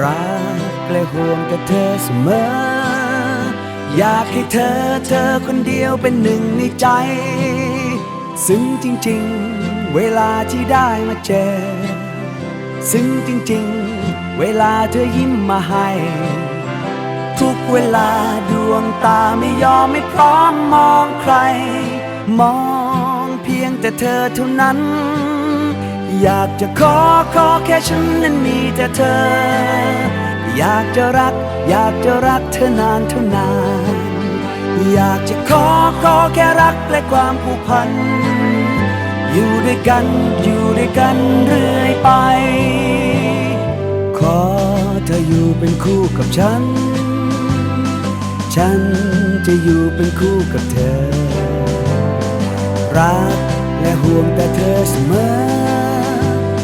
รักและห่วงกับเธอเสมอ อยากให้เธอเธอคนเดียวเป็นหนึ่งในใจ ซึ่งจริง ๆ เวลาที่ได้มาเจอ ซึ่งจริง ๆ เวลาเธอยิ้มมาให้ ทุกเวลาดวงตาไม่ยอมไม่พร้อมมองใคร มองเพียงแต่เธอเท่านั้น อยากจะขอขอแค่ฉันนั้นมีแต่เธอ อยากจะรัก อยากจะรักเธอนานเท่านาน อยากจะขอขอแค่รักและความผูกพัน อยู่ด้วยกันอยู่ด้วยกันเรื่อยไป ขอเธออยู่เป็นคู่กับฉัน ฉันจะอยู่เป็นคู่กับเธอ รักและห่วงแต่เธอเสมอ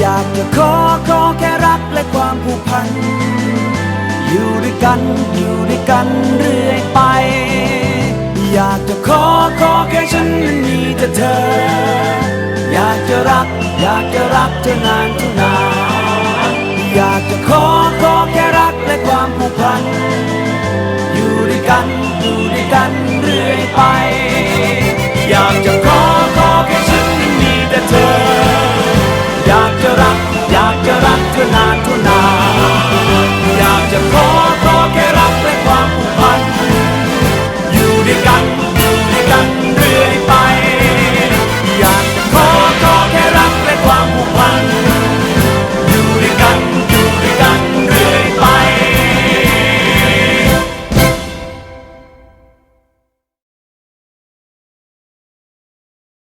อยากจะขอขอแค่รักและความผูกพัน อยู่ด้วยกันอยู่ด้วยกันเรื่อยไป อยากจะขอขอแค่ฉันนั้นมีแต่เธอ อยากจะรัก อยากจะรักเธอนานเท่านานอยากจะขอขอแค่รักและความผูกพัน อยู่ด้วยกันอยู่ด้วยกันเรื่อยไป อยากจะ